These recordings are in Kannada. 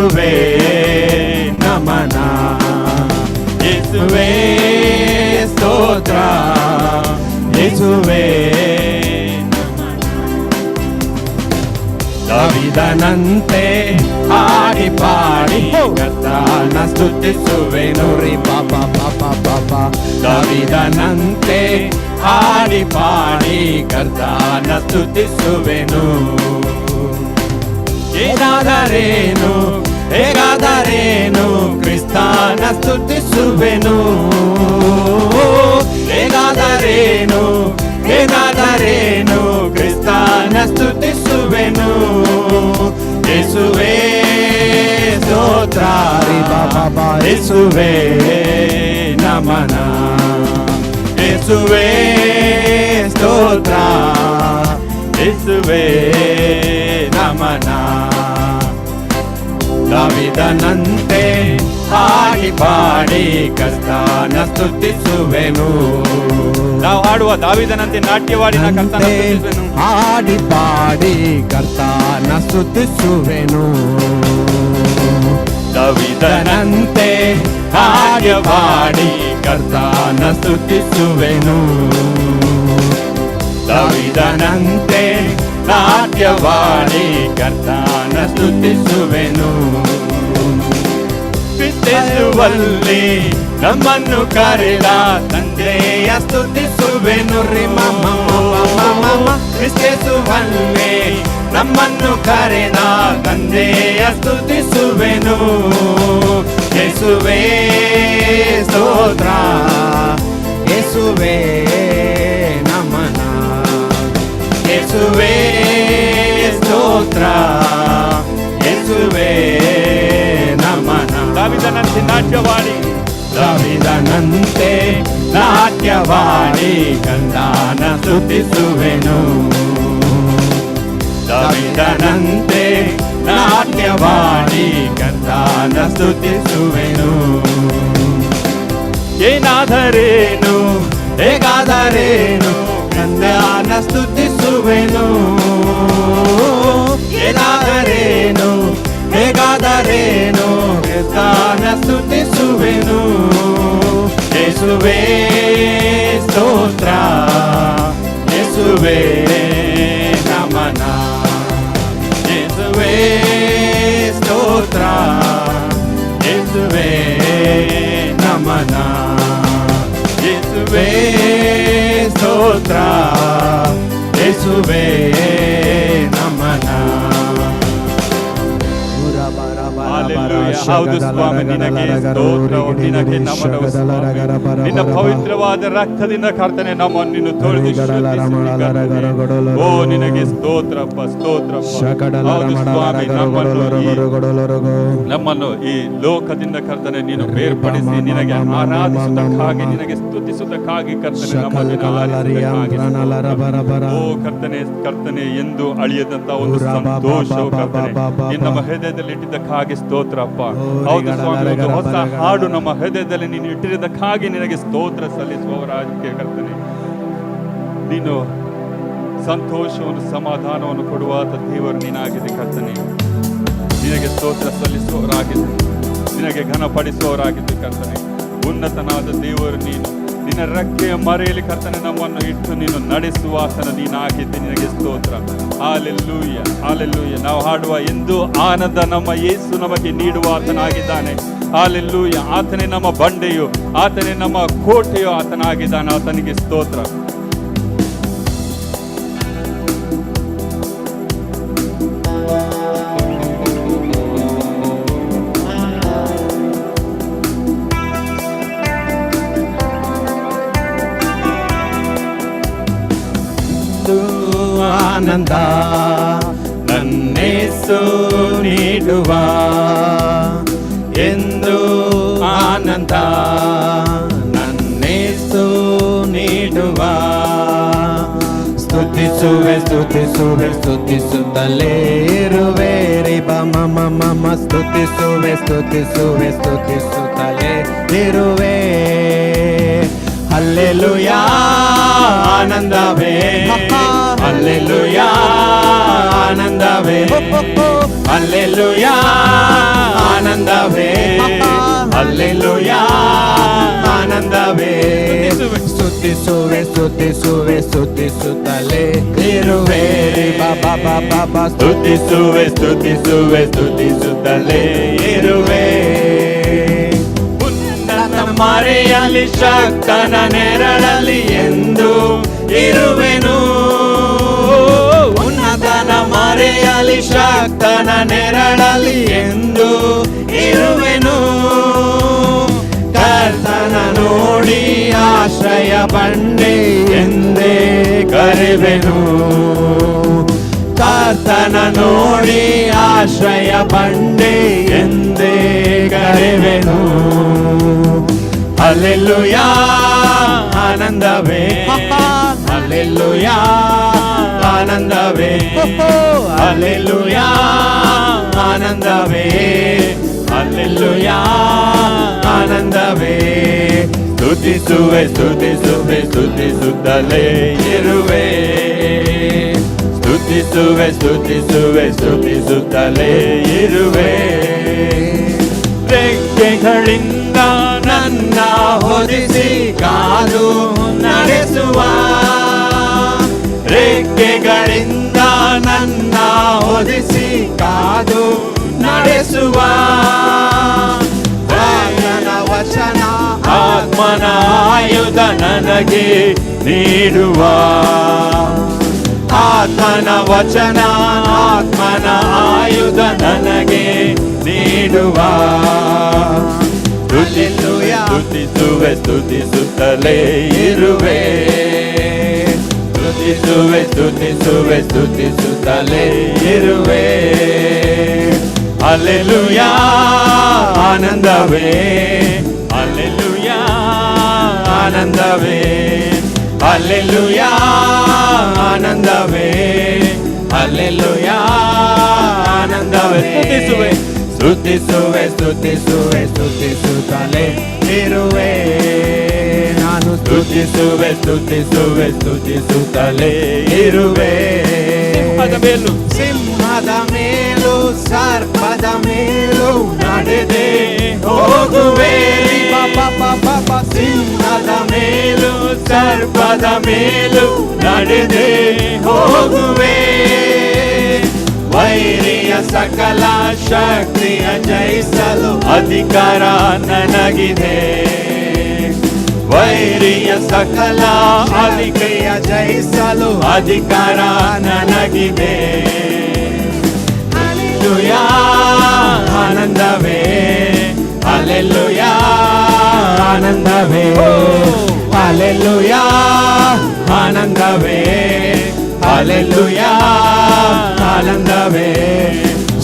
ಯೇಸುವೆ ನಮನ ಯೇಸುವೆ ಸ್ತೋತ್ರ ಯೇಸುವೆ ದಾವಿದನಂತೆ ಹಾಡಿ ಪಾಡಿ ಕರ್ತನ ಸ್ತುತಿಸುವೆನು ರೀ ಪಾಪ ಪಾಪ ಪಾಪ ದಾವಿದನಂತೆ ಹಾಡಿ ಪಾಡಿ ಕರ್ತನ ಸ್ತುತಿಸುವೆನು ಏನಾದರೇನು ಹೇಗಾದರೇನು? ಕ್ರಿಸ್ತಾನ ಸ್ತುತಿಸುವೆನು. ಹೇಗಾದರೇನು? ಏನಾದರೇನು ಕ್ರಿಸ್ತಾನ ಸ್ತುತಿಸುವೆನು. ಯೇಸುವೆ ಸ್ತೋತ್ರ ಯೇಸುವೆ, ನಮನ. ಯೇಸುವೆ, ಸ್ತೋತ್ರ. ಯೇಸುವೆ, ನಮನ. ದಾವಿದನಂತೆ ಹಾಡಿ ಪಾಡಿ ಕರ್ತಾನ ಸ್ತುತಿಸುವೆನು. ನಾವು ಹಾಡುವ ದಾವಿದನಂತೆ ನಾಟ್ಯವಾಡಿ. ಹಾಡಿ ಪಾಡಿ ಕರ್ತಾನ ಸ್ತುತಿಸುವೆನು. ಕವಿದನಂತೆ ಹಾಡಿ ಪಾಡಿ ಕರ್ತಾನ ಸ್ತುತಿಸುವೆನು. ದಾವಿದನಂತೆ ನಾಟ್ಯವಾಡಿ ಕರ್ತಾನ ಸ್ತುತಿಸುವೆನು ಕ್ರಿಸ್ತೇಸುವಲ್ಲಿ ನಮ್ಮನ್ನು ಕರೆದ ತಂದೆಯ ಸ್ತುತಿಸುವೆನು ರೀ ಮಮ ಮಮ ಕ್ರಿಸ್ತೇಸುವಲ್ಲಿ ನಮ್ಮನ್ನು ಕರೆದ ತಂದೆಯ ಸ್ತುತಿಸುವೆನು ಯೇಸುವೆ ಸ್ತೋತ್ರ ಯೇಸುವೆ ನಮನ ಯೇಸುವೆ ಸ್ತೋತ್ರ ಯೇಸುವೆ ನಮನ ದಾವಿದನಂತೆ ನಾಟ್ಯವಾಡಿ ದಾವಿದನಂತೆ ನಾಟ್ಯವಾಡಿ ಕಂದಾನ ಸ್ತುತಿಸುವೆನು ದಾವಿದನಂತೆ ನಾಟ್ಯವಾಡಿ ಕಂದಾನ ಸ್ತುತಿಸುವೆನು ಏನಾದರೇನು ಹೇಗಾದರೇನು ಕಂದಾನ ಸ್ತುತಿಸುವೆನು ಏನಾದರೇನು ಹೇಗಾದರೇನು? ಕ್ರಿಸ್ತಾನ ಸ್ತುತಿಸುವೆನು. ಯೇಸುವೆ, ಸ್ತೋತ್ರ. ಯೇಸುವೆ, ನಮನ. ಯೇಸುವೆ, ಸ್ತೋತ್ರ. ಯೇಸುವೆ, ನಮನ. ಯೇಸುವೆ, ಸ್ತೋತ್ರ. ಯೇಸುವೆ ಹೌದು ಸ್ವಾಮಿ, ನಿನಗೆ ಸ್ತೋತ್ರವು ನಿನಗೆ ನಮನವು. ನಿನ್ನ ಪವಿತ್ರವಾದ ರಕ್ತದಿಂದ ಕರ್ತನೆ ನಮ್ಮನ್ನು ನೀನು ತೊಳೆದು ಓ ನಿನಗೆ ಸ್ತೋತ್ರಪ್ಪ ಸ್ತೋತ್ರಪ್ಪ ಹೌದು ಸ್ವಾಮಿ ನಮ್ಮನ್ನು ನಮ್ಮನ್ನು ಈ ಲೋಕದಿಂದ ಕರ್ತನೆ ನೀನು ಬೇರ್ಪಡಿಸಿ ನಿನಗೆ ಆರಾಧಿಸುವುದಕ್ಕಾಗಿ ನಿನಗೆ ಸ್ತುತಿಸುವುದಕ್ಕಾಗಿ ಕರ್ತನೆ ಓ ಕರ್ತನೆ ಕರ್ತನೆ ಎಂದು ಅಳಿಯದಂತ ಒಂದು ಸಂತೋಷ ಕರ್ತನೆ ನಿನ್ನ ಹೃದಯದಲ್ಲಿ ಇಟ್ಟಿದ್ದಕ್ಕಾಗಿ ಸ್ತೋತ್ರಪ್ಪ ಹೌದು ಸ್ವಾಮಿ ಒಂದು ಹೊಸ ಹಾಡು ನಮ್ಮ ಹೃದಯದಲ್ಲಿ ನೀನು ಇಟ್ಟಿರೋದಕ್ಕಾಗಿ ನಿನಗೆ ಸ್ತೋತ್ರ ಸಲ್ಲಿಸುವವರಾಗಿ ಕರ್ತನೆ. ನೀನು ಸಂತೋಷವನ್ನು ಸಮಾಧಾನವನ್ನು ಕೊಡುವ ದೇವರು ನೀನಾಗಿದೆ ಕರ್ತನೆ. ನಿನಗೆ ಸ್ತೋತ್ರ ಸಲ್ಲಿಸುವವರಾಗಿದ್ದು. ನಿನಗೆ ಘನಪಡಿಸುವವರಾಗಿದ್ದು ಕರ್ತನೆ. ಉನ್ನತನಾದ ದೇವರು ನೀನು. ನಿನ್ನ ರೆಕ್ಕೆಯ ಮರೆಯಲ್ಲಿ ಕರ್ತನೆ ನಮ್ಮನ್ನು ಇಟ್ಟು ನೀನು ನಡೆಸುವಾತನ ನೀನಾಗಿದ್ದೆ ನಿನಗೆ ಸ್ತೋತ್ರ. Hallelujah hallelujah. ನಾವು ಹಾಡುವ ಎಂದು ಆನಂದ ನಮ್ಮ ಯೇಸು ನಮಗೆ ನೀಡುವ ಆತನಾಗಿದ್ದಾನೆ. ಹಾಲೆಲ್ಲೂಯ್ಯ. ಆತನೇ ನಮ್ಮ ಬಂಡೆಯು, ಆತನೇ ನಮ್ಮ ಕೋಟೆಯು ಆತನಾಗಿದ್ದಾನೆ. ಆತನಿಗೆ ಸ್ತೋತ್ರ. ಆನಂದ ನನ್ನೇಸು ನೀಡುವ ಎಂದು ಆನಂದ, ನನ್ನೇಸು ನೀಡುವ. ಸ್ತುತಿಸುವೆ ಸ್ತುತಿಸುವೆ, ಸ್ತುತಿಸುತ್ತಲೇ ಇರುವೆ ರಿಬ ಮಮ ಮಮ ಸ್ತುತಿಸುವೆ ಸ್ತುತಿಸುವೆ, ಸ್ತುತಿಸುತ್ತಲೇ ಇರುವೆ. ಹಲ್ಲೆಲುಯಾ ಆನಂದವೇ ಹಲ್ಲೆಲುಯಾ ಆನಂದವೇ ಹಲ್ಲೆಲುಯಾ ಆನಂದವೇ ಅಲ್ಲೆಲ್ಲೂಯ ಆನಂದವೇ ಸ್ತುತಿಸುವೆ ಸ್ತುತಿಸುವೆ ಸ್ತುತಿಸುತ್ತಲೇ ಇರುವೆ ಬಾಬಾ ಬಾಬಾ ಬಾ ಸ್ತುತಿಸುವೆ ಸ್ತುತಿಸುವೆ ಸ್ತುತಿಸುತ್ತಲೇ ಮರೆಯಲ್ಲಿ ಶಕ್ತನ ನೆರಳಲಿ ಎಂದು ಇರುವೆನು. ಉನ್ನತನ ಮರೆಯಲಿ ಶಕ್ತನ ನೆರಳಲಿ ಎಂದು ಇರುವೆನು. ಕರ್ತನ ನೋಡಿ ಆಶ್ರಯ ಬಂಡೆ ಎಂದೇ ಕರೆವೆನು. ಕರ್ತನ ನೋಡಿ ಆಶ್ರಯ ಬಂಡೆ ಎಂದೇ ಕರೆವೆನು. ಅಲ್ಲೆಲ್ಲುಯ ಆನಂದವೇ ಅಲ್ಲೆಲ್ಲುಯಾ ಆನಂದವೇ ಅಲ್ಲೆಲ್ಲುಯಾ ಆನಂದವೇ ಅಲ್ಲೆಲ್ಲುಯಾ ಆನಂದವೇ ಸ್ತುತಿಸುವೆ ಸ್ತುತಿಸುವೆ ಸ್ತುತಿಸುತ್ತಲೇ ಇರುವೆ ಸ್ತುತಿಸುವೆ ಸ್ತುತಿಸುವೆ ಸ್ತುತಿಸುತ್ತಲೇ ಇರುವೆ ರೆಕ್ಕೆಗಳಿಂದ ನನ್ನ ಹೊದಿಸಿ ಕಾದು ನಡೆಸುವ. ರೆಕ್ಕೆಗಳಿಂದ ನನ್ನ ಹೊದಿಸಿ ಕಾದು ನಡೆಸುವ. ವಾಮನ ವಚನ ಆತ್ಮನ ಆಯುಧ ನನಗೆ ನೀಡುವ. ಆತ್ಮನ ವಚನ ಆತ್ಮನ ಸ್ತುತಿಸುವೆ ಸ್ತುತಿಸುತ್ತಲೇ ಇರುವೆ. ಸ್ತುತಿಸುವೆ ಸ್ತುತಿಸುವೆ ಸ್ತುತಿಸುತ್ತಲೇ ಇರುವೆ. ಅಲ್ಲೆಲುಯ ಆನಂದವೇ. ಅಲ್ಲೆಲುಯ ಆನಂದವೇ. ಅಲ್ಲೆಲುಯ ಆನಂದವೇ. ಅಲ್ಲೆಲುಯ ಆನಂದವೇ. ಸ್ತುತಿಸುವೆ ಸ್ತುತಿಸುವೆ ಸ್ತುತಿಸುವೆ ಸ್ತುತಿಸುತ್ತಲೇ ಇರುವೆ ನಾನು ಸ್ತುತಿಸುವೆ ಸ್ತುತಿಸುವೆ ಸ್ತುತಿಸುತ್ತಲೇ ಇರುವೆ ಸಿಂಹದ ಮೇಲೂ ಸಿಂಹದ ಮೇಲೂ ಸರ್ಪದ ಮೇಲೂ ನಡೆದೆ ಹೋಗುವೆ ಸಿಂಹದ ಮೇಲೂ ಸರ್ಪದ ಮೇಲೂ ನಡೆದೆ ಹೋಗುವೆ ವೈರಿಯ ಸಕಲ ಶಕ್ತಿಯ ಜಯಿಸಲು ಅಧಿಕಾರ ನನಗಿದೆ. ವೈರಿಯ ಸಕಲ ಅಧಿಕೆಯ ಜಯಿಸಲು ಅಧಿಕಾರ ನನಗಿದೆ. ಅಲ್ಲೆಲ್ಲುಯ ಆನಂದವೇ ಅಲ್ಲೆಲ್ಲುಯ ಆನಂದವೇ ಅಲ್ಲೆಲ್ಲುಯ ಆನಂದವೇ. ಅಲ್ಲೆಲ್ಲುಯ ಆನಂದವೇ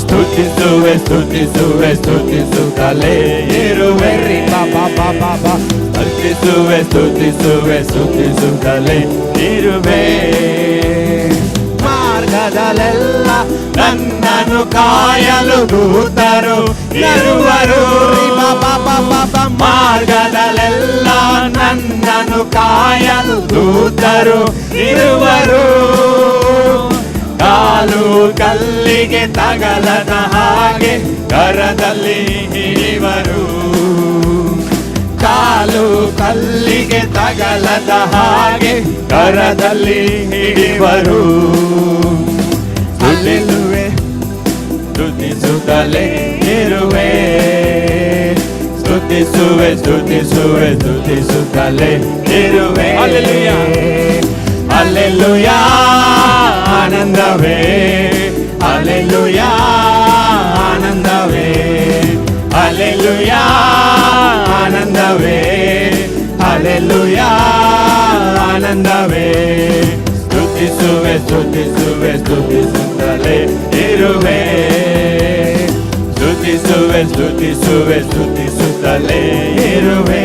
ಸ್ತುತಿಸುವೆ ಸ್ತುತಿಸುವೆ ಸ್ತುತಿಸುತ್ತಲೇ ಇರುವೆ ಬಾಬಾ ಬಾಬಾ ಬಾ ಸ್ತುತಿಸುವೆ ಸ್ತುತಿಸುವೆ ಸ್ತುತಿಸುತ್ತಲೇ ಇರುವೆ ಮಾರ್ಗದಲ್ಲೆಲ್ಲ ನನ್ನನ್ನು ಕಾಯಲು ದೂತರು ಇರುವರು ಮಾರ್ಗದಲ್ಲೆಲ್ಲ ನನ್ನನ್ನು ಕಾಯಲು ದೂತರು ಇರುವರು ಕಾಲು ಕಲ್ಲಿಗೆ ತಗಲದ ಹಾಗೆ ಕರದಲ್ಲಿ ಹಿಡಿವರು. ಕಾಲು ಕಲ್ಲಿಗೆ ತಗಲದ ಹಾಗೆ ಕರದಲ್ಲಿ ಹಿಡಿವರು. ಅಲ್ಲಿಲುವೆ ಸ್ತುತಿಸುತ್ತಲೇ ಇರುವೆ. ಸ್ತುತಿಸುವೆ ಸ್ತುತಿಸುವೆ, ಸ್ತುತಿಸುತ್ತಲೇ ಇರುವೆ. ಅಲ್ಲೆಲ್ಲುಯ ಆನಂದವೇ ಅಲ್ಲೆಲ್ಲುಯ ಆನಂದವೇ ಅಲ್ಲೆಲ್ಲುಯ ಆನಂದವೇ ಅಲ್ಲೆಲ್ಲುಯ ಆನಂದವೇ ಸ್ತುತಿಸುವೆ ಸ್ತುತಿಸುವೆ ಸ್ತುತಿಸುತ್ತಲೇ ಇರುವೆ ಸ್ತುತಿಸುವೆ ಸ್ತುತಿಸುವೆ ಸ್ತುತಿಸುತ್ತಲೇ ಇರುವೆ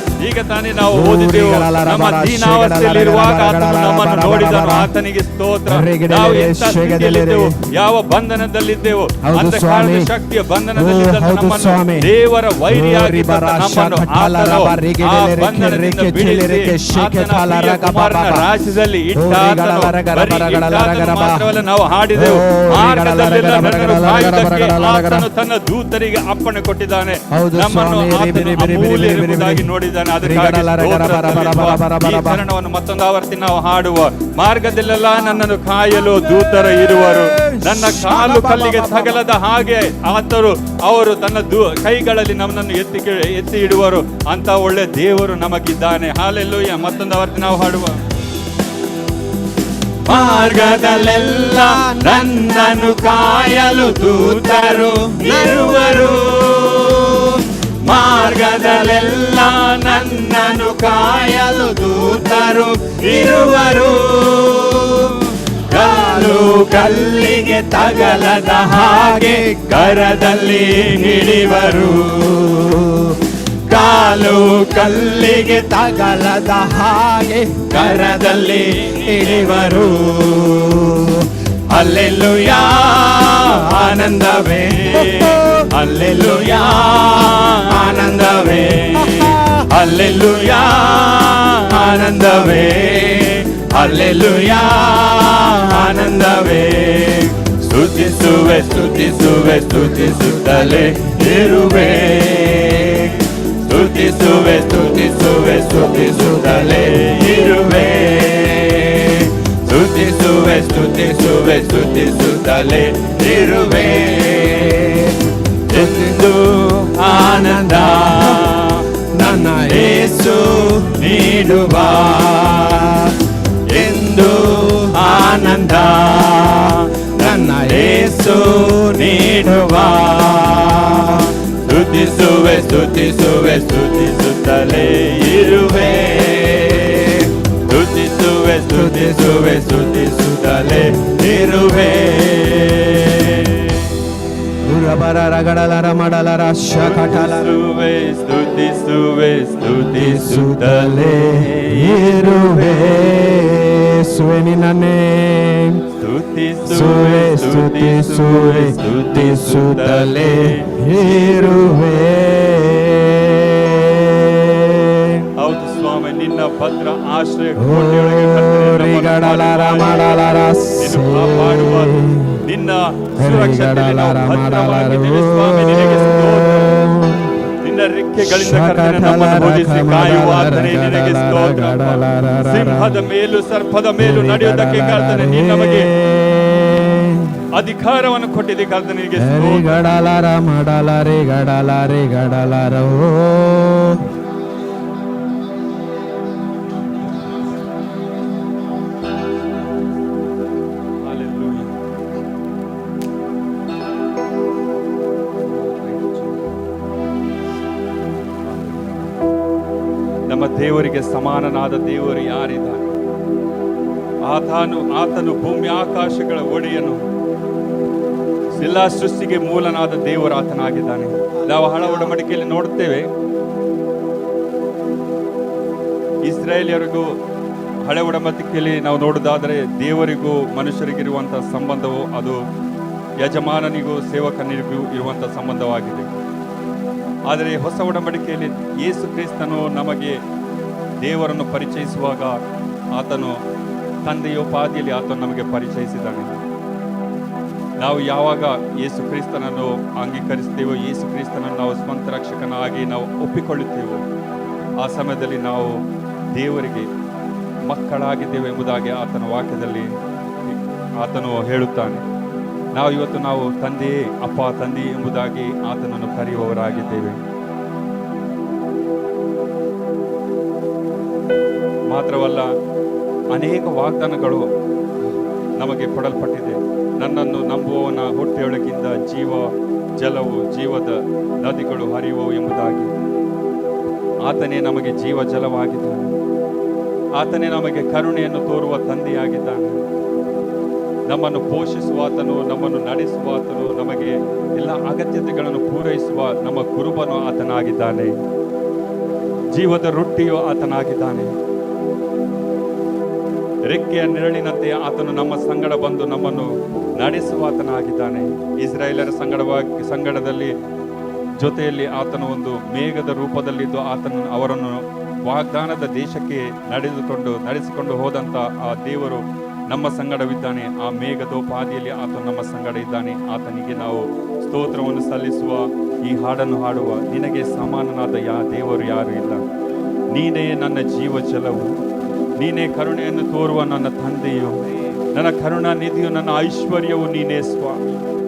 ಈಗ ತಾನೇ ನಾವು ಓದಿದೆವು. ನಮ್ಮ ದೀನಾವಸ್ಥೆಯಲ್ಲಿರುವಾಗ ಆತನು ನಮ್ಮನ್ನು ನೋಡಿದನು. ಆತನಿಗೆ ಸ್ತೋತ್ರ. ನಾವು ಎಂಥ ಸ್ಥಿತಿಯಲ್ಲಿದ್ದೆವು? ಯಾವ ಬಂಧನದಲ್ಲಿದ್ದೆವು? ಅಂತ ಕಾಲದ ಶಕ್ತಿಯ ಬಂಧನದಲ್ಲಿದ್ದ ನಮ್ಮನ್ನು. ದೇವರ ವೈರಿಯಾಗಿ ನಮ್ಮನ್ನು ಆತನು ಆ ಬಂಧನದಿಂದ ಬಿಡಿಸಿ ಆತನ ಕುಮಾರನ ರಾಜ್ಯದಲ್ಲಿ ರಿಗಳ ರಗ ಬರೀ ಇಟ್ಟಾತನು ಮಾತ್ರವಲ್ಲ ನಾವು ಹಾಡಿದೆವು. ಮಾರ್ಗದಲ್ಲೆಲ್ಲ ರಗ ರಗ ನನ್ನನ್ನು ಕಾಯುವುದಕ್ಕೆ. ಆತನು ತನ್ನ ದೂತರಿಗೆ ಅಪ್ಪಣೆ ಕೊಟ್ಟಿದ್ದಾನೆ. ನಮ್ಮನ್ನು ಆತನು ಬಿರಿ, ಬಿರಿ, ಬಿರಿ, ಅಮೂಲ್ಯ ಬಿರಿ, ಬಿರಿ, ಎಂಬುದಾಗಿ ಬಿರಿ. ನೋಡಿದ್ದಾನೆ. ಚರಣವನ್ನು ಮತ್ತೊಂದು ಆವರ್ತಿ ನಾವು ಹಾಡುವ ಮಾರ್ಗದಲ್ಲೆಲ್ಲ ನನ್ನನ್ನು ಕಾಯಲು ದೂತರ ಇರುವರು. ನನ್ನ ಕಾಲು ಕಲ್ಲಿಗೆ ತಗಲದ ಹಾಗೆ ಆತರು ಅವರು ತನ್ನ ದೂ ಕೈಗಳಲ್ಲಿ ನಮ್ಮನ್ನು ಎತ್ತಿ ಎತ್ತಿ ಇಡುವರು. ಅಂತ ಒಳ್ಳೆ ದೇವರು ನಮಗಿದ್ದಾನೆ. ಹಾಲೆಲ್ಲು ಮತ್ತೊಂದು ಆವರ್ತಿ ನಾವು ಹಾಡುವ. ಮಾರ್ಗದಲ್ಲೆಲ್ಲ ನನ್ನನ್ನು ಕಾಯಲು ದೂತರು ಇರುವರು. ಮಾರ್ಗದಲ್ಲೆಲ್ಲ ನನ್ನನ್ನು ಕಾಯಲು ದೂತರು ಇರುವರು. ಕಾಲು ಕಲ್ಲಿಗೆ ತಗಲದ ಹಾಗೆ ಕರದಲ್ಲಿ ಹಿಡಿವರು ಕಾಲು ಕಲ್ಲಿಗೆ ತಗಲದ ಹಾಗೆ ಕರದಲ್ಲಿ ಹಿಡಿವರು ಅಲ್ಲೆಲ್ಲುಯಾ, ಆನಂದವೇ. ಅಲ್ಲೆಲ್ಲುಯಾ ಅಲ್ಲೆಲ್ಲುಯಾ ಆನಂದವೇ. ಅಲ್ಲೆಲ್ಲುಯಾ ಆನಂದವೇ. ಸ್ತುತಿಸುವೆ ಸ್ತುತಿಸುವೆ, ಸ್ತುತಿಸುತ್ತಲೇ ಇರುವೆ. ಸ್ತುತಿಸುವೆ ಸ್ತುತಿಸುವೆ, ಸ್ತುತಿಸುತ್ತಲೇ ಇರುವೆ. ಸ್ತುತಿಸುವೆ ಸ್ತುತಿಸುವೆ, ಸ್ತುತಿಸುತ್ತಲೇ ಇರುವೆ. ಎಂದು ಆನಂದ. ನೀಡುವ ಎಂದು ಆನಂದ ನನ್ನ ಏಸು ನೀಡುವ. ಸ್ತುತಿಸುವೆ ಸ್ತುತಿಸುವೆ ಸ್ತುತಿಸುತ್ತಲೇ ಇರುವೆ. ಸ್ತುತಿಸುವೆ ಸ್ತುತಿಸುವೆ ಸ್ತುತಿಸುತ್ತಲೇ ಇರುವೆ. ದುರಬರ ರಗಡಲರ ಮಡಲರ ಶಕಟಲ ಸ್ತುತಿಸುವೆ ಸ್ತುತಿಸುತ್ತಲೇ ಇರುವೆ. ಸುವೆ ನಿನ್ನನ್ನೇ. ಸ್ತುತಿಸುವೆ ಸ್ತುತಿಸುವೆ ಸ್ತುತಿಸುತ್ತಲೇ ಇರುವೆ. ನಿನ್ನ ಭದ್ರ ಆಶ್ರಯ ಕರ್ತನೆ ಕಾಪಾಡುವ ನಿನ್ನ ರೆಕ್ಕೆಗಳಿಂದ ಕರ್ತನೆ ಕಾಯುವ ನಿನಗೆ ಸ್ತೋತ್ರ. ಸಿಂಹದ ಮೇಲೂ ಸರ್ಪದ ಮೇಲೂ ನಡೆಯೋದಕ್ಕೆ ಕರ್ತನೆ ನೀ ನಮಗೆ ಅಧಿಕಾರವನ್ನು ಕೊಟ್ಟಿದೆ ಕರ್ತನಿಗೆ ಸ್ತೋತ್ರ. ಗಡಲಾರ ಮಾಡಲಾರೆ ಗಡಲಾರೆ ಗಡಲಾರ ಓ ದೇವರಿಗೆ ಸಮಾನನಾದ ದೇವರು ಯಾರಿದ್ದಾನೆ ಆತನು ಆತನು ಭೂಮಿ, ಆಕಾಶಗಳ ಒಡೆಯನು. ಎಲ್ಲ ಸೃಷ್ಟಿಗೆ ಮೂಲನಾದ ದೇವರು ಆತನಾಗಿದ್ದಾನೆ. ನಾವು ಹಳ ಒಡಂಬಡಿಕೆಯಲ್ಲಿ ನೋಡುತ್ತೇವೆ. ಇಸ್ರಾಯೇಲಿಯರಿಗೂ ಹಳೆ ಒಡಂಬಡಿಕೆಯಲ್ಲಿ ನಾವು ನೋಡೋದಾದರೆ ದೇವರಿಗೂ ಮನುಷ್ಯರಿಗಿರುವಂಥ ಸಂಬಂಧವು ಅದು ಯಜಮಾನನಿಗೂ ಸೇವಕನಿಗೂ ಇರುವಂಥ ಸಂಬಂಧವಾಗಿದೆ. ಆದರೆ ಹೊಸ ಒಡಂಬಡಿಕೆಯಲ್ಲಿ ಯೇಸು ಕ್ರಿಸ್ತನು ನಮಗೆ ದೇವರನ್ನು ಪರಿಚಯಿಸುವಾಗ ಆತನು ತಂದೆಯೋಪಾದಿಯಲ್ಲಿ ಆತನು ನಮಗೆ ಪರಿಚಯಿಸಿದ್ದಾನೆ. ನಾವು ಯಾವಾಗ ಯೇಸು ಕ್ರಿಸ್ತನನ್ನು ಅಂಗೀಕರಿಸ್ತೇವೋ ಯೇಸು ಕ್ರಿಸ್ತನನ್ನು ನಾವು ಸ್ವಂತ ರಕ್ಷಕನಾಗಿ ನಾವು ಒಪ್ಪಿಕೊಳ್ಳುತ್ತೇವೋ, ಆ ಸಮಯದಲ್ಲಿ ನಾವು ದೇವರಿಗೆ ಮಕ್ಕಳಾಗಿದ್ದೇವೆ ಎಂಬುದಾಗಿ ಆತನ ವಾಕ್ಯದಲ್ಲಿ ಆತನು ಹೇಳುತ್ತಾನೆ. ನಾವು ಇವತ್ತು ನಾವು ತಂದೆಯೇ, ಅಪ್ಪ ತಂದೆ ಎಂಬುದಾಗಿ ಆತನನ್ನು ಕರೆಯುವವರಾಗಿದ್ದೇವೆ. ಮಾತ್ರವಲ್ಲ ಅನೇಕ ವಾಗ್ದಾನಗಳು ನಮಗೆ ಕೊಡಲ್ಪಟ್ಟಿದೆ. ನನ್ನನ್ನು ನಂಬುವವನ ಹೊಟ್ಟೆಯೊಳಗಿಂದ ಜೀವ, ಜಲವು, ಜೀವದ ನದಿಗಳು ಹರಿಯುವವು ಎಂಬುದಾಗಿ. ಆತನೇ ನಮಗೆ ಜೀವ, ಜಲವಾಗಿದ್ದಾನೆ. ಆತನೇ ನಮಗೆ ಕರುಣೆಯನ್ನು ತೋರುವ ತಂದೆಯಾಗಿದ್ದಾನೆ. ನಮ್ಮನ್ನು ಪೋಷಿಸುವಾತನು ನಮ್ಮನ್ನು ನಡೆಸುವಾತನು ನಮಗೆ ಎಲ್ಲ ಅಗತ್ಯತೆಗಳನ್ನು ಪೂರೈಸುವ ನಮ್ಮ ಕುರುಬನು ಆತನಾಗಿದ್ದಾನೆ. ಜೀವದ ರೊಟ್ಟಿಯು ಆತನಾಗಿದ್ದಾನೆ. ರೆಕ್ಕೆಯ ನೆರಳಿನಂತೆ ಆತನು ನಮ್ಮ ಸಂಗಡ ಬಂದು ನಮ್ಮನ್ನು ನಡೆಸುವ ಆತನಾಗಿದ್ದಾನೆ ಇಸ್ರಾಯೇಲರ ಸಂಗಡವಾಗಿ ಸಂಗಡದಲ್ಲಿ ಜೊತೆಯಲ್ಲಿ ಆತನು ಒಂದು ಮೇಘದ ರೂಪದಲ್ಲಿದ್ದು ಆತನ ಅವರನ್ನು ವಾಗ್ದಾನದ ದೇಶಕ್ಕೆ ನಡೆದುಕೊಂಡು, ನಡೆಸಿಕೊಂಡು ಹೋದಂಥ ಆ ದೇವರು ನಮ್ಮ ಸಂಗಡವಿದ್ದಾನೆ. ಆ ಮೇಘದೋಪಾದಿಯಲ್ಲಿ ಆತನು ನಮ್ಮ ಸಂಗಡ ಇದ್ದಾನೆ. ಆತನಿಗೆ ನಾವು ಸ್ತೋತ್ರವನ್ನು ಸಲ್ಲಿಸುವ, ಈ ಹಾಡನ್ನು ಹಾಡುವ ನಿನಗೆ ಸಮಾನನಾದ ಯಾ ದೇವರು ಯಾರು ಇಲ್ಲ. ನೀನೇ ನನ್ನ ಜೀವ ಜಲವು ನೀನೇ ಕರುಣೆಯನ್ನು ತೋರುವ ನನ್ನ ತಂದೆಯು. ನನ್ನ ಕರುಣಾ ನಿಧಿಯು ನನ್ನ ಐಶ್ವರ್ಯವು ನೀನೇ ಸ್ವಾಮಿ.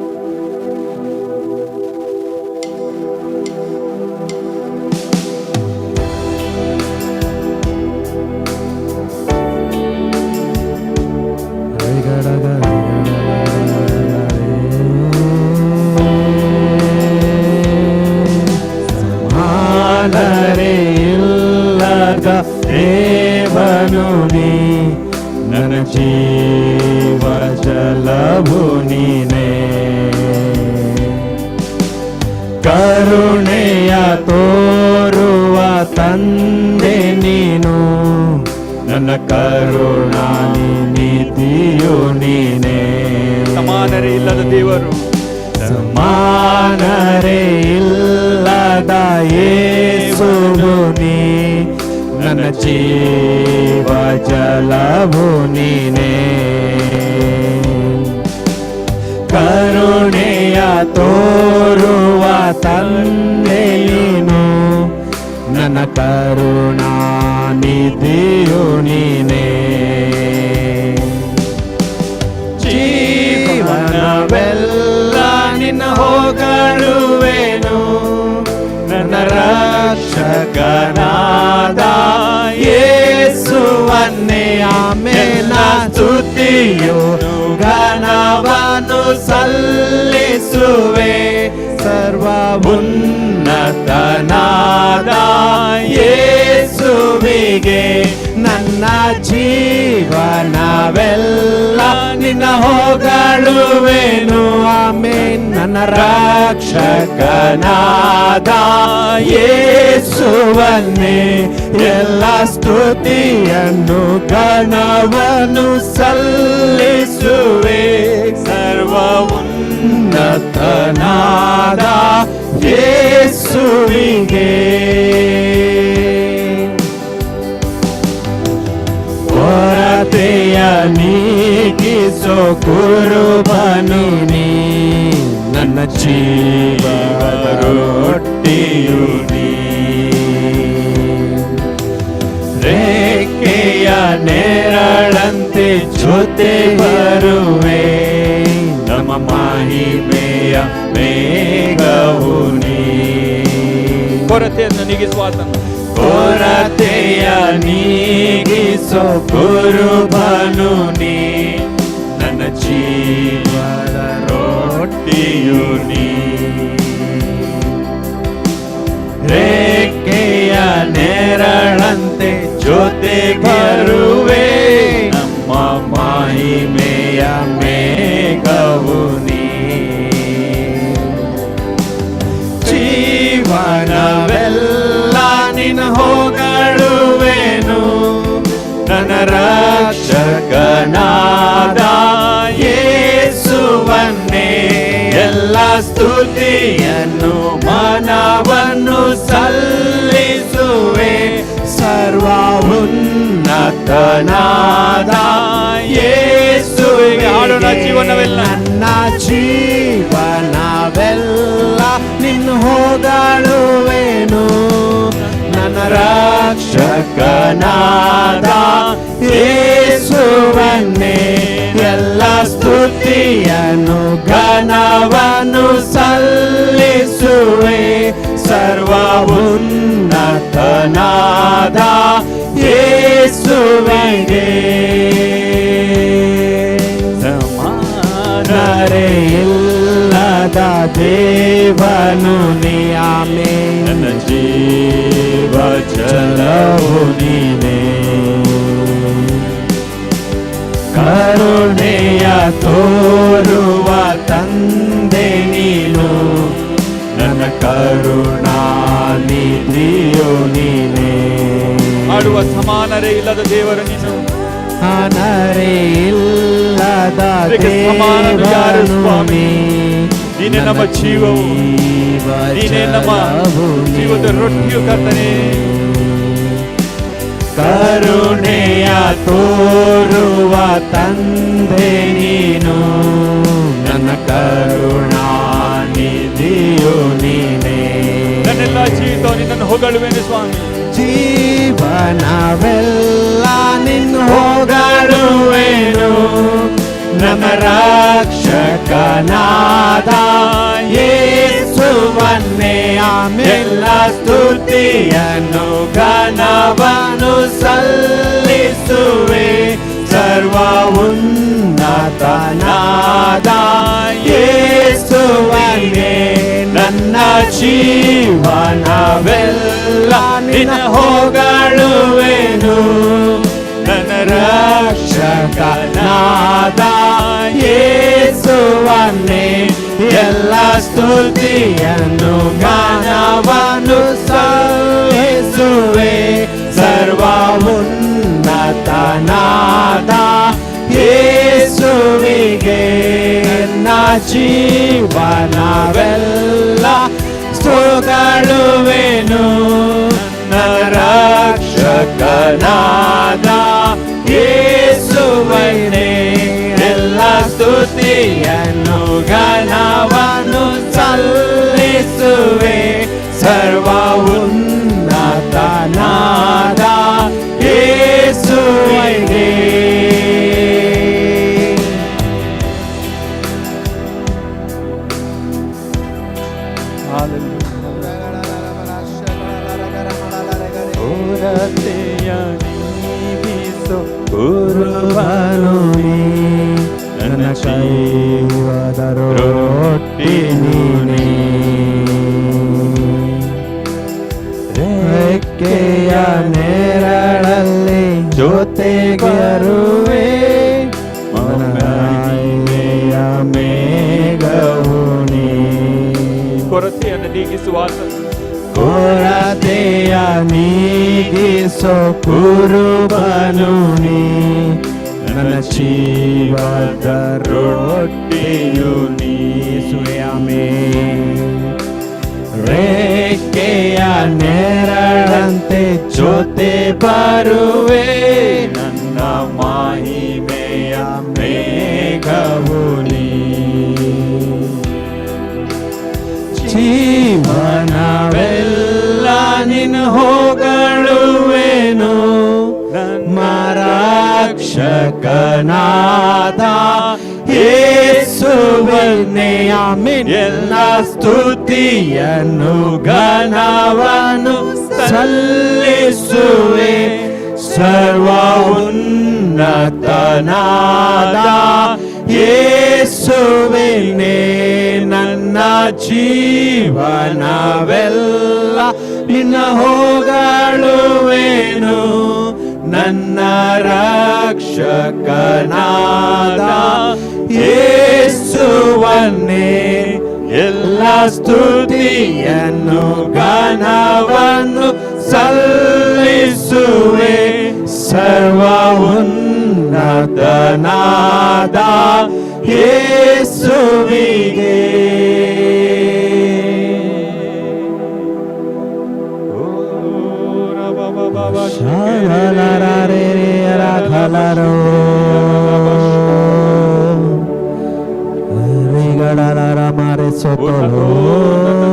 ಕರುಣಾ ನಿಧಿಯು ನೀನೇ. ಜೀವನವೆಲ್ಲ ನಿನ್ನ ಹೋಗಳುವೆನು? ನನ್ನ ರಕ್ಷಕನಾದ ಯೇಸುವನ್ನೇ ಆಮೇಲ ಸ್ತುತಿಯು ಘನವನ್ನು ಸಲ್ಲಿಸುವೆ. ಸರ್ವ ಉನ್ನತನಾದ ಯೇಸುವಿಗೆ ನನ್ನ ಜೀವನವೆಲ್ಲ ನಿನ್ನ ಹೋಗಳುವೆನು. ಆಮೇನ್. ನನ್ನ ರಕ್ಷಕನಾದ ಯೇಸುವನ್ನೇ ಎಲ್ಲ ಸ್ತುತಿಯನ್ನು ಗಣವನು ಸಲ್ಲಿಸುವೆ. ಸರ್ವ ಉನ್ನತನಾದ ಯೇಸುವಿಗೆ ಕೊರತೆಯ ನೀಗಿಸೋ ಕುರುಬನು ನೀ ನನ್ನ ಜೀವರೊಟ್ಟಿಯು ನೀ ರೇಖೆಯ ನೆರಳಂತೆ ಜೊತೆ ಬರುವೆ ನಮ್ಮ ಮಹಿಮೆಯ ಮೇಘವು ನೀ ಕೊರತೆಯನ್ನು ನೀಗಿಸುವ ಆತನು ಕೊರತೆಯ ನೀಗಿಸೋ ಕುರುಬನು ನೀ ನನ್ನ ಜೀವದ ರೊಟ್ಟಿಯು ನೀ ರೇಖೆಯ ನೆರಳಂತೆ ಜೊತೆ ಬರುವೆ ಜೀವನವೆಲ್ಲ ನಿನ್ನ ಹೋಗಳುವೆನು ನನ್ನ ರಕ್ಷಕನಾದ ಯೇಸುವನ್ನೇ ಎಲ್ಲ ಸ್ತುತಿಯನ್ನು ಮನವನ್ನು ಸಲ್ಲಿಸುವೆ ಸರ್ವ ಉನ್ನತನಾದ ಯೇಸುವೆ ಹಾಡೋಣ ಜೀವನವೆಲ್ಲ. ನನ್ನ ಜೀವ ಹೋದಾಳುವೆನು? ನನ್ನ ರಕ್ಷಕನಾದ ಯೇಸುವನ್ನೇ ಎಲ್ಲ ಸ್ತುತಿಯನ್ನು ಘನವನ್ನು ಸಲ್ಲಿಸುವೆ. ಸರ್ವ ಉನ್ನತನಾದ ಯೇಸುವಿಗೆ ಇಲ್ಲದ ದೇವನು ನಿಯಾಮೆ ನನ್ನ ಜೀವ ಜಲವು ನೀನೇ. ಕರುಣೆಯ ತೋರುವ ತಂದೆ ನೀನು. ನನ್ನ ಕರುಣಾ ನಿಧಿಯು ನೀನೇ. ಹೋಲಿಸುವ ಸಮಾನರೇ ಇಲ್ಲದ ದೇವರು ನೀನು. ಅನರೆ ಇಲ್ಲದ ಇದಕ್ಕೆ ಸಮಾನನು ಯಾರು ದೇವನು ಸ್ವಾಮಿ? ನೀನೇ ನಮ್ಮ ಜೀವವು. ಜೀವ ನೀನೇ ನಮ್ಮ. ಜೀವದ ರೊಟ್ಟಿಯು ಕರ್ತನೆ. ಕರುಣೆಯ ತೋರುವ ತಂದೆ ನೀನು. ನನ್ನ ಕರುಣಾ ನಿಧಿಯು ನೀನೇ. ನನ್ನೆಲ್ಲ ಜೀವಿತ ನಿನ್ನನ್ನು ಹೊಗಳುವೆನು ಸ್ವಾಮಿ. ಜೀವನವೆಲ್ಲ ನಿನ್ನ ಹೋಗಳುವೆನು. ನಮ್ಮ ರಕ್ಷಕನಾದ ಯೇಸುವನ್ನೇ ಆಮೆಲ್ಲ ಸ್ತುತಿಯನ್ನು ಘನವನ್ನು ಸಲ್ಲಿಸುವೆ. ಸರ್ವ ಉನ್ನತನಾದ ಯೇಸುವನ್ನೇ ನನ್ನ ಜೀವನವೆಲ್ಲ ನಿನ್ನ ಹೋಗಳುವೆನು. ನನ್ನ ರಕ್ಷಕನಾದ ಯೇಸುವನ್ನೇ, ಎಲ್ಲ ಸ್ತುತಿಯನ್ನು ಗಾನವನ್ನು ಸಲ್ಲಿಸುವೆ. ಸರ್ವ ಉನ್ನತನಾದ ಯೇಸುವಿಗೆ, ನನ್ನ ಜೀವನವೆಲ್ಲ ಸ್ತುತಿಸುವೆನು ನನ್ನ ರಕ್ಷಕನಾದ ಯೇಸುವನೇ ಎಲ್ಲ ಸ್ತುತಿಯನ್ನು ಘನವನ್ನು ಸಲ್ಲಿಸುವೆ. ಸರ್ವ ಉನ್ನತನಾದ ಯೇಸುವಿಗೆ ಕೊರತೆಯ కురుబలుని ననకై వదరో టినుని ನೀಗಿಸೋ ಕುರುಬನು ನೀ ನನ್ನ ಜೀವದ ರೊಟ್ಟಿಯು ನೀಸುಯಾಮೇ ರೇಖೆಯ ನೆರಳಂತೆ ಜೊತೆ ಬರುವೆ ಮರಕ್ಷಕನಾದ ಯೇಸುವನ್ನೇ ಆಮೆನ್. ಎಲ್ಲ ಸ್ತುತಿಯನ್ನು ಘನವನು ಸಲ್ಲಿಸುವೆ. ಸರ್ವ ಉನ್ನತನಾದ ಯೇಸುವಿನೇ ನನ್ನ ಜೀವನವೆಲ್ಲ ನಿನ್ನ ಹೋಗಳುವೆನು. ನನ್ನ ರಕ್ಷಕನಾದ ಯೇಸುವನ್ನೇ ಎಲ್ಲ ಸ್ತುತಿಯನ್ನು ಗಾನವನ್ನು ಸಲ್ಲಿಸುವೆ. ಸರ್ವ ಉನ್ನತನಾದ ಯೇಸುವಿಗೆ शाला रे रे राखाला रो रे गडाला रामारे सोतो